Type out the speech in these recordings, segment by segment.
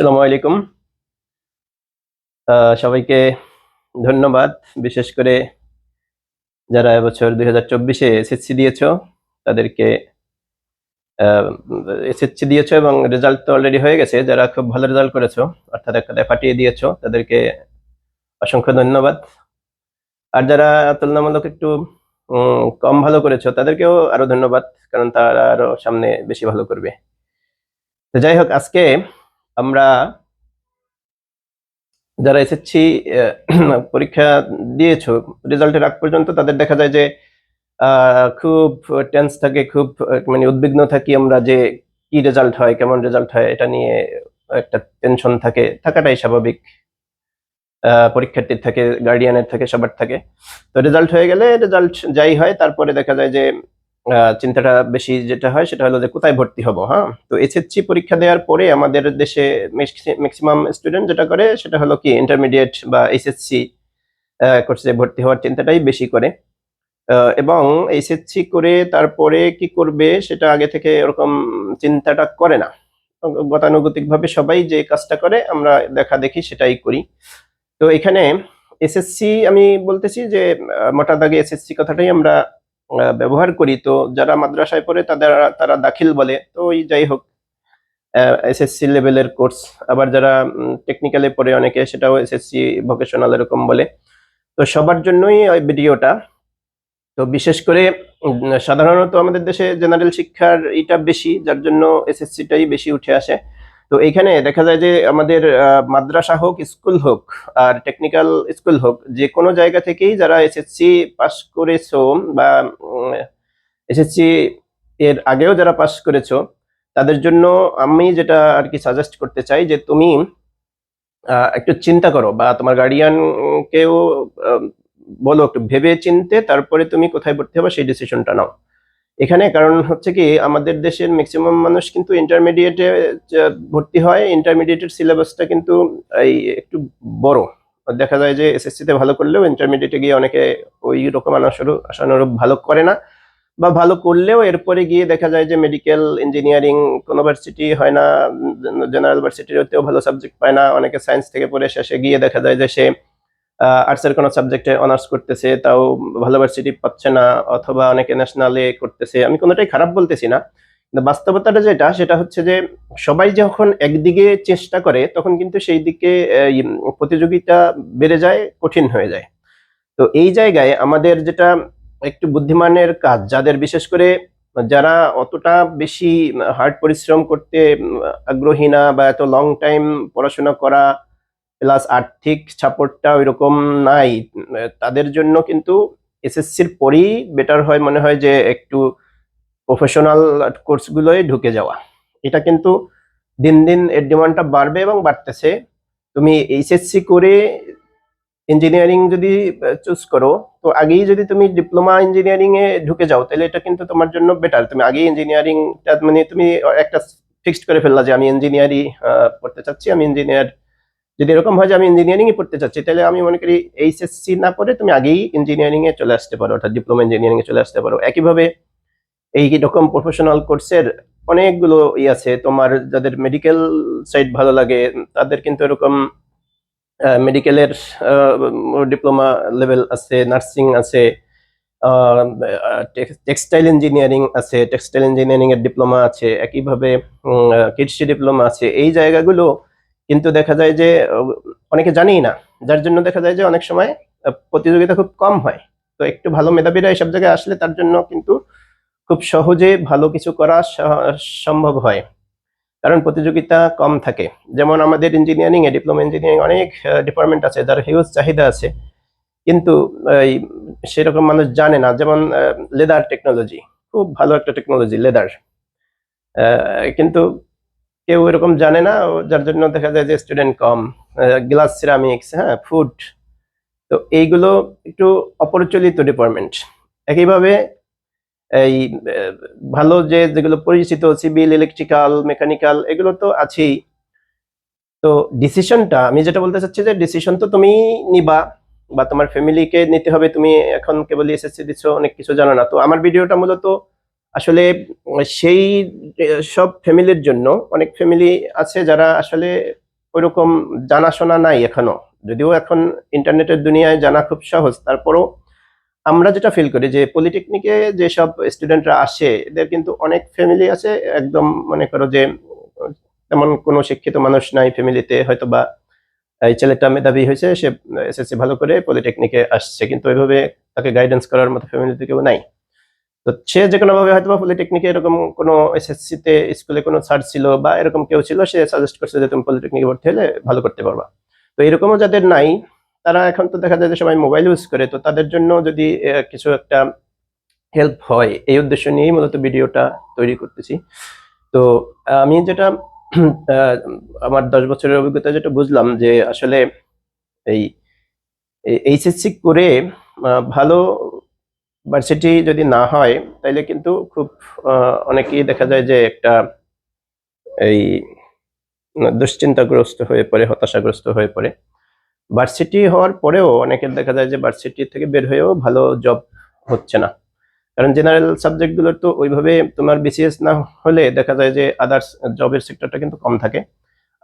আসসালামু আলাইকুম। সবাইকে ধন্যবাদ। বিশেষ করে যারা এবছর দুই হাজার এসএসসি দিয়েছ, তাদেরকে এসএসসি দিয়েছ এবং রেজাল্ট তো অলরেডি হয়ে গেছে। যারা খুব ভালো রেজাল্ট করেছ, অর্থাৎ এক কথায় দিয়েছ, তাদেরকে অসংখ্য ধন্যবাদ। আর যারা তুলনামূলক একটু কম ভালো করেছ, তাদেরকেও আরও ধন্যবাদ, কারণ তারা আরও সামনে বেশি ভালো করবে। তো যাই হোক, আজকে আমরা যারা এসএসসি পরীক্ষা দিয়েছ রেজাল্টের আগ পর্যন্ত তাদের দেখা যায় যে খুব টেন্স থাকে, খুব মানে উদ্বিগ্ন থাকি আমরা যে কি রেজাল্ট হয়, কেমন রেজাল্ট হয়, এটা নিয়ে একটা টেনশন থাকে, থাকাটাই স্বাভাবিক। পরীক্ষার্থীর থাকে গার্ডিয়ানের থাকে, সবার থাকে। তো রেজাল্ট হয়ে গেলে রেজাল্ট যাই হয়, তারপরে দেখা যায় যে চিন্তাটা বেশি যেটা হয় সেটা হলো যে কোথায় ভর্তি হব হ্যাঁ? তো এসএসসি পরীক্ষা দেওয়ার পরে আমাদের দেশে ম্যাক্সিমাম স্টুডেন্ট যেটা করে সেটা হলো কি ইন্টারমিডিয়েট বা এইচএসসি কোর্সে ভর্তি হওয়ার চিন্তাটাই বেশি করে। এবং এইচএসসি করে তারপরে কি করবে সেটা আগে থেকে এরকম চিন্তাটা করে না। গতানুগতিকভাবে সবাই যে কাজটা করে আমরা দেখা দেখি সেটাই করি। তো এখানে এসএসসি আমি বলতেছি যে মোটা দাগে এসএসসি কথাটাই আমরা ব্যবহার করি। তো যারা মাদ্রাসায় পড়ে তাদের, তারা দাখিল বলে। তো ওই যাই হোক এসএসসি লেভেলের কোর্স আবার যারা টেকনিক্যালে পড়ে অনেকে সেটাও এসএসসি ভোকেশনাল এরকম বলে। তো সবার জন্যই ওই ভিডিওটা। তো বিশেষ করে সাধারণত আমাদের দেশে জেনারেল শিক্ষার এটা বেশি, যার জন্য এসএসসিটাই বেশি উঠে আসে। তো এইখানে দেখা যায় যে আমাদের মাদ্রাসা হোক, স্কুল হোক, আর টেকনিক্যাল স্কুল হোক, যে কোনো জায়গা থেকেই যারা এসএসসি পাস করেছ বা এসএসসি এর আগেও যারা পাস করেছ, তাদের জন্য আমি যেটা আর কি সাজেস্ট করতে চাই যে তুমি একটু চিন্তা করো বা তোমার গার্ডিয়ানকেও বলো একটু ভেবে চিনতে, তারপরে তুমি কোথায় ভর্তি হবে সেই ডিসিশনটা নাও। এখানে কারণ হচ্ছে কি, আমাদের দেশের ম্যাক্সিমাম মানুষ কিন্তু ইন্টারমিডিয়েটে ভর্তি হয়। ইন্টারমিডিয়েটের সিলেবাসটা কিন্তু এই একটু বড়। দেখা যায় যে এসএসসিতে ভালো করলেও ইন্টারমিডিয়েটে গিয়ে অনেকে ওই রকম আশানুরূপ ভালো করে না। বা ভালো করলেও এরপরে গিয়ে দেখা যায় যে মেডিকেল ইঞ্জিনিয়ারিং কোনো ভার্সিটি হয় না জেনারেল ভার্সিটিতেও ভালো সাবজেক্ট পায় না। অনেকে সায়েন্স থেকে পড়ে শেষে গিয়ে দেখা যায় যে সে আর্টসের কোনো সাবজেক্টে অনার্স করতেছে, তাও ভালো ভার্সিটি পাচ্ছে না, অথবা অনেকে ন্যাশনালে করতেছে। আমি কোনোটাই খারাপ বলতেছি না। কিন্তু বাস্তবতাটা যেটা, সেটা হচ্ছে যে, সবাই যখন একদিকে চেষ্টা করে, তখন কিন্তু সেই দিকে প্রতিযোগিতা বেড়ে যায়, কঠিন হয়ে যায়। তো এই জায়গায় আমাদের যেটা একটু বুদ্ধিমানের কাজ, যাদের বিশেষ করে যারা অতটা বেশি হার্ড পরিশ্রম করতে আগ্রহী না, বা এত লং টাইম পড়াশোনা করা প্লাস আর্থিক সাপোর্টটা ওইরকম নাই। তাদের জন্য কিন্তু এসএসসির পরেই বেটার হয় মনে হয় যে একটু প্রফেশনাল কোর্সগুলোয় ঢুকে যাওয়া। এটা কিন্তু দিন দিন এর ডিমান্ডটা বাড়বে এবং বাড়তেছে। তুমি এইচএসসি করে ইঞ্জিনিয়ারিং যদি চুজ করো, তো আগেই যদি তুমি ডিপ্লোমা ইঞ্জিনিয়ারিং এ ঢুকে যাও, তাহলে এটা কিন্তু তোমার জন্য বেটার তুমি আগেই ইঞ্জিনিয়ারিংটা মানে তুমি একটা ফিক্সড করে ফেললা যে আমি ইঞ্জিনিয়ারিং পড়তে চাচ্ছি, আমি ইঞ্জিনিয়ার যদি এরকম হয় যে আমি ইঞ্জিনিয়ারিং এ পড়তে চাচ্ছি, তাহলে আমি মনে করি এইচএসসি না পড়ে তুমি আগেই ইঞ্জিনিয়ারিং এ চলে আসতে পারো, অর্থাৎ ডিপ্লোমা ইঞ্জিনিয়ারিং এ চলে আসতে পারো। একইভাবে এই রকম প্রফেশনাল কোর্সের অনেকগুলো ই আছে, তোমার যাদের মেডিকেল সাইড ভালো লাগে, তাদের কিন্তু এরকম মেডিকেলের ডিপ্লোমা লেভেল আছে নার্সিং আছে টেক্সটাইল ইঞ্জিনিয়ারিং আছে টেক্সটাইল ইঞ্জিনিয়ারিং এর ডিপ্লোমা আছে, একইভাবে কৃষি ডিপ্লোমা আছে। এই জায়গাগুলো কিন্তু দেখা যায় যে অনেকে জানেই না। যার জন্য দেখা যায় যে অনেক সময় প্রতিযোগিতা খুব কম হয়। তো একটু ভালো মেধাবীরা এসব জায়গায় আসলে তার জন্য কিন্তু খুব সহজে ভালো কিছু করা সম্ভব হয়। কারণ প্রতিযোগিতা কম থাকে। যেমন আমাদের ইঞ্জিনিয়ারিং এ ডিপ্লোমা ইঞ্জিনিয়ারিং অনেক ডিপার্টমেন্ট আছে, যার হিউজ চাহিদা আছে। কিন্তু এই সেরকম মানুষ জানে না। যেমন লেদার টেকনোলজি খুব ভালো একটা টেকনোলজি লেদার। কিন্তু কেউ এরকম জানে না যার জন্য দেখা যায় যে স্টুডেন্ট কম। গ্লাস সিরামিক্স হ্যাঁ ফুড তো এইগুলো একটু অপরিচালিত ডিপার্টমেন্ট একইভাবে এই ভালো যে যেগুলো পরিচিত সিভিল ইলেকট্রিক্যাল মেকানিক্যাল এগুলো তো আছেই। তো ডিসিশনটা আমি যেটা বলতে চাচ্ছি যে ডিসিশন তো তুমি নিবা বা তোমার ফ্যামিলিকে নিতে হবে। তুমি এখন কেবল এসএসসি দিচ্ছ অনেক কিছু জানো না। তো আমার ভিডিওটা মূলত আসলে, সেই, সব ফ্যামিলির জন্য, অনেক ফ্যামিলি আছে যারা আসলে ওইরকম জানাশোনা নাই এখনও। যদিও এখন ইন্টারনেটের দুনিয়ায় জানা খুব সহজ, তারপরও আমরা যেটা ফিল করি যে পলিটেকনিকে যেসব স্টুডেন্টরা আসে, এদের কিন্তু অনেক ফ্যামিলি আছে, একদম মনে করো যে, তেমন কোনো শিক্ষিত মানুষ নাই ফ্যামিলিতে হয়তো বা এই ছেলেটা মেধাবী হয়েছে, সে এসএসসি ভালো করে পলিটেকনিকে আসছে, কিন্তু ওইভাবে তাকে গাইডেন্স করার মতো ফ্যামিলিতে কেউ নাই। তো সে যে কোনো ভাবে হয়তো বা পলিটেকনিকে এরকম কোনো এসএসসি তে স্কুলে কোনো স্যার ছিল বা এরকম কেউ ছিল, সে সাজেস্ট করছে যে তুমি পলিটেকনিকে ভর্তি হলে ভালো করতে পারবা। তো এরকমও যাদের নাই, তারা এখন তো দেখা যায় যে সবাই মোবাইল ইউজ করে, তো তাদের জন্য যদি কিছু একটা হেল্প হয়, এই উদ্দেশ্য নিয়েই মূলত ভিডিওটা তৈরি করতেছি। তো আমি যেটা আমার দশ বছরের অভিজ্ঞতা যেটা বুঝলাম যে আসলে এই এইচএসসি করে ভালো ভার্সিটি যদি না হয়, তাইলে কিন্তু খুব অনেকেই দেখা যায় যে একটা এই দুশ্চিন্তাগ্রস্ত হয়ে পড়ে, হতাশাগ্রস্ত হয়ে পড়ে। ভার্সিটি হওয়ার পরেও অনেকের দেখা যায় যে ভার্সিটি থেকে বের হয়েও ভালো জব হচ্ছে না। কারণ জেনারেল সাবজেক্টগুলোর তো ওইভাবে তোমার বিসিএস না হলে দেখা যায় যে আদার্স জবের সেক্টরটা কিন্তু কম থাকে।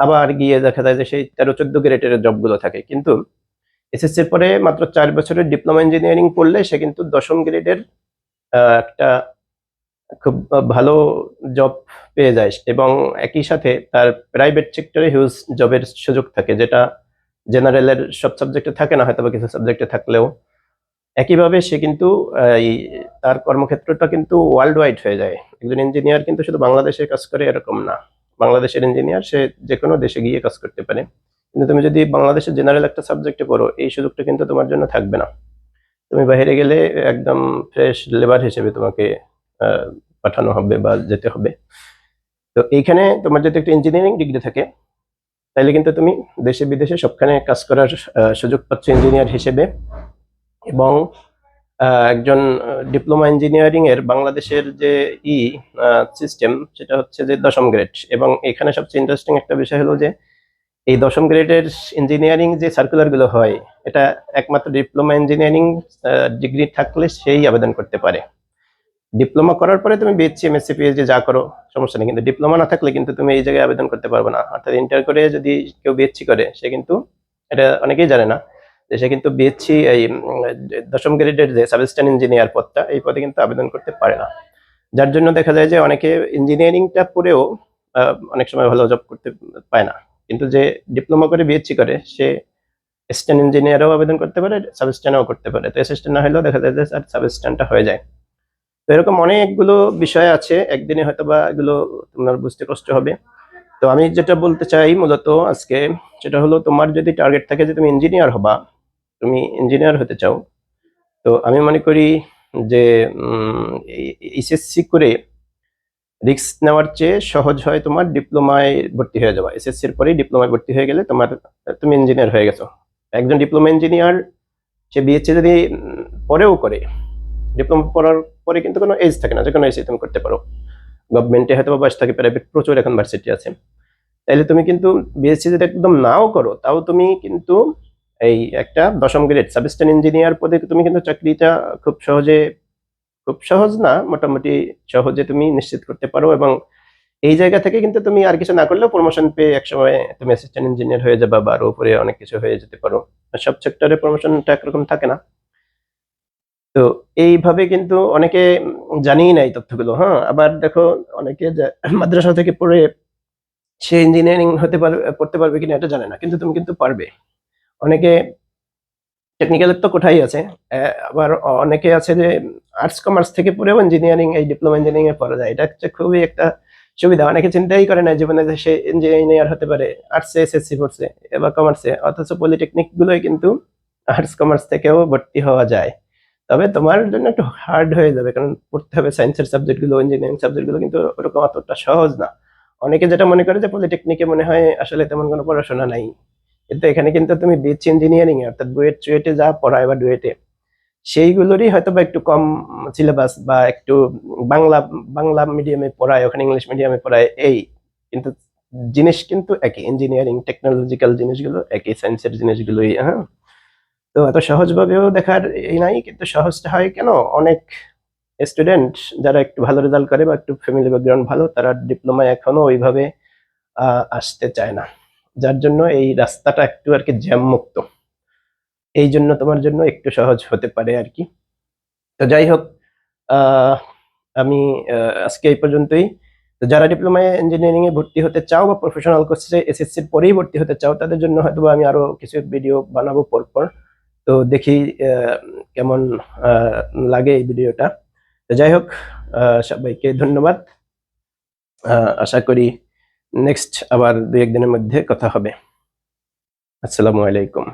আবার গিয়ে দেখা যায় যে সেই তেরো চোদ্দ গ্রেডের জবগুলো থাকে। কিন্তু এসএসসির পরে মাত্র চার বছরের ডিপ্লোমা ইঞ্জিনিয়ারিং পড়লে সে কিন্তু দশম গ্রেডের একটা খুব ভালো জব পেয়ে যায়। এবং একই সাথে তার প্রাইভেট সেক্টরে হিউজ জবের সুযোগ থাকে, যেটা জেনারেলের সব সাবজেক্টে থাকে না হয়তো কিছু সাবজেক্টে থাকলেও। একইভাবে সে কিন্তু এই তার কর্মক্ষেত্রটা কিন্তু ওয়ার্ল্ড ওয়াইড হয়ে যায়। একজন ইঞ্জিনিয়ার কিন্তু শুধু বাংলাদেশে কাজ করে এরকম না। বাংলাদেশের ইঞ্জিনিয়ার সে যে কোনো দেশে গিয়ে কাজ করতে পারে। কিন্তু তুমি যদি বাংলাদেশের জেনারেল একটা সাবজেক্টে পড়ো, এই সুযোগটা কিন্তু তোমার জন্য থাকবে না। তুমি বাইরে গেলে একদম ফ্রেশ লেবার হিসেবে তোমাকে পাঠানো হবে বা যেতে হবে। তো এইখানে তোমার যদি একটা ইঞ্জিনিয়ারিং ডিগ্রি থাকে তাহলে কিন্তু তুমি দেশে বিদেশে সবখানে কাজ করার সুযোগ পাচ্ছ ইঞ্জিনিয়ার হিসেবে। এবং একজন ডিপ্লোমা ইঞ্জিনিয়ারিং এর বাংলাদেশের যে ই সিস্টেম সেটা হচ্ছে যে দশম গ্রেড এবং এখানে সবচেয়ে ইন্টারেস্টিং একটা বিষয় হলো যে এই দশম গ্রেডের ইঞ্জিনিয়ারিং যে সার্কুলারগুলো হয়, এটা একমাত্র ডিপ্লোমা ইঞ্জিনিয়ারিং ডিগ্রি থাকলে সেই আবেদন করতে পারে। ডিপ্লোমা করার পরে তুমি বিএসসি এমএসসি পিএইচডি যা করো, সমস্যা নেই। কিন্তু ডিপ্লোমা না থাকলে কিন্তু তুমি এই জায়গায় আবেদন করতে পারবে না। অর্থাৎ ইন্টার করে যদি কেউ বিএসসি করে, সে কিন্তু, এটা অনেকেই জানে না, যে সে কিন্তু বিএসসি এই দশম গ্রেডের যে সাবস্টেন ইঞ্জিনিয়ার পদটা, এই পদে কিন্তু আবেদন করতে পারে না। যার জন্য দেখা যায় যে অনেকে ইঞ্জিনিয়ারিংটা পড়েও অনেক সময় ভালো জব করতে পায় না। কিন্তু যে ডিপ্লোমা করে বিএসসি করে সে অ্যাসিস্ট্যান্ট ইঞ্জিনিয়ারও আবেদন করতে পারে সাবস্টেনও করতে পারে তো অ্যাসিস্ট্যান্ট না হলেও দেখা যায় যে সাবস্টেন্টটা হয়ে যায় তো এরকম অনেকগুলো বিষয় আছে একদিনে হয়তো বা এগুলো তোমার বুঝতে কষ্ট হবে তো আমি যেটা বলতে চাই মূলত আজকে সেটা হলো তোমার যদি টার্গেট থাকে যে তুমি ইঞ্জিনিয়ার হবা তুমি ইঞ্জিনিয়ার হতে চাও তো আমি মনে করি যে এইচএসসি করে রিস্ক নেওয়ার চেয়ে সহজ হয় তোমার ডিপ্লোমায় ভর্তি হয়ে যাওয়া। এসএসসির পরেই ডিপ্লোমায় ভর্তি হয়ে গেলে তোমার, তুমি ইঞ্জিনিয়ার হয়ে গেছো। একজন ডিপ্লোমা ইঞ্জিনিয়ার সে বিএসসি যদি পরেও করে ডিপ্লোমা পড়ার পরে কিন্তু কোনো এজ থাকে না, যে কোনো এজে তুমি করতে পারো। গভর্নমেন্টে হয়তো বা বয়স থাকে প্রাইভেট প্রচুর এখন ভার্সিটি আছে। তাইলে তুমি কিন্তু বিএসসি যদি একদম নাও করো, তাও তুমি কিন্তু এই একটা দশম গ্রেড সাবস্টেন ইঞ্জিনিয়ার পদে তুমি কিন্তু চাকরিটা খুব সহজে খুব সহজ না, মোটামুটি সহজে তুমি নিশ্চিত করতে পারো এবং এই জায়গা থেকে কিন্তু তুমি আর কিছু না করলেও প্রমোশন পেয়ে একসময় তুমি অ্যাসিস্ট্যান্ট ইঞ্জিনিয়ার হয়ে যাবে বা আরও উপরে অনেক কিছু হয়ে যেতে পারো। সব সেক্টরে প্রমোশনটা একরকম থাকে না। তো এইভাবে কিন্তু অনেকে জানেই না এই তথ্যগুলো হ্যাঁ? আবার দেখো অনেকে মাদ্রাসা থেকে পড়ে সে ইঞ্জিনিয়ারিং হতে পারবে পড়তে পারবে কিনা এটা জানে না, কিন্তু তুমি কিন্তু পারবে। অনেকে টেকনিক্যালের তো কোঠাই আছে। আবার অনেকে আছে যে আর্টস কমার্স থেকে পড়েও ইঞ্জিনিয়ারিং এই ডিপ্লোমা ইঞ্জিনিয়ারিং এ পড়া যায়। এটা হচ্ছে খুবই একটা সুবিধা। অনেকে চিন্তাই করে না জীবনে যে সে ইঞ্জিনিয়ার হতে পারে আর্টসে এসএসসি পড়ছে এবার কমার্সে অথচ পলিটেকনিক গুলোই কিন্তু আর্টস কমার্স থেকেও ভর্তি হওয়া যায়। তবে তোমার জন্য একটু হার্ড হয়ে যাবে, কারণ পড়তে হবে সায়েন্সের সাবজেক্টগুলো ইঞ্জিনিয়ারিং সাবজেক্টগুলো কিন্তু ওরকম অতটা সহজ না। অনেকে যেটা মনে করে যে পলিটেকনিকে মনে হয় আসলে তেমন কোনো পড়াশোনা নাই। কিন্তু এখানে কিন্তু তুমি বিএসসি ইঞ্জিনিয়ারিং অর্থাৎ বুয়েট চুয়েটে যা পড়ায় বা ডুয়েটে সেইগুলোরই হয়তো বা একটু কম সিলেবাস বা একটু বাংলা বাংলা মিডিয়ামে পড়ায়, ওখানে ইংলিশ মিডিয়ামে পড়ায়, এই কিন্তু জিনিস কিন্তু একই ইঞ্জিনিয়ারিং টেকনোলজিক্যাল জিনিসগুলো একই সায়েন্সের জিনিসগুলোই হ্যাঁ? তো এত সহজভাবেও দেখার এই নাই, কিন্তু সহজটা হয় কেন? অনেক স্টুডেন্ট যারা একটু ভালো রেজাল্ট করে বা একটু ফ্যামিলি ব্যাকগ্রাউন্ড ভালো, তারা ডিপ্লোমায় এখনও ওইভাবে আসতে চায় না। যার জন্য এই রাস্তাটা একটু আর কি জ্যাম মুক্ত এই জন্য তোমার জন্য একটু সহজ হতে পারে আর কি। তো যাই হোক আমি আজকে এই পর্যন্তই। তো যারা ডিপ্লোমা ইঞ্জিনিয়ারিং এ ভর্তি হতে চাও বা প্রফেশনাল কোর্সে এসএসসির পরেই ভর্তি হতে চাও, তাদের জন্য হয়তো আমি আরও কিছু ভিডিও বানাবো পরপর। তো দেখি কেমন লাগে এই ভিডিওটা তো যাই হোক সবাইকে ধন্যবাদ। আশা করি নেক্সট আবার দু একদিনের মধ্যে কথা হবে। আসসালামু আলাইকুম।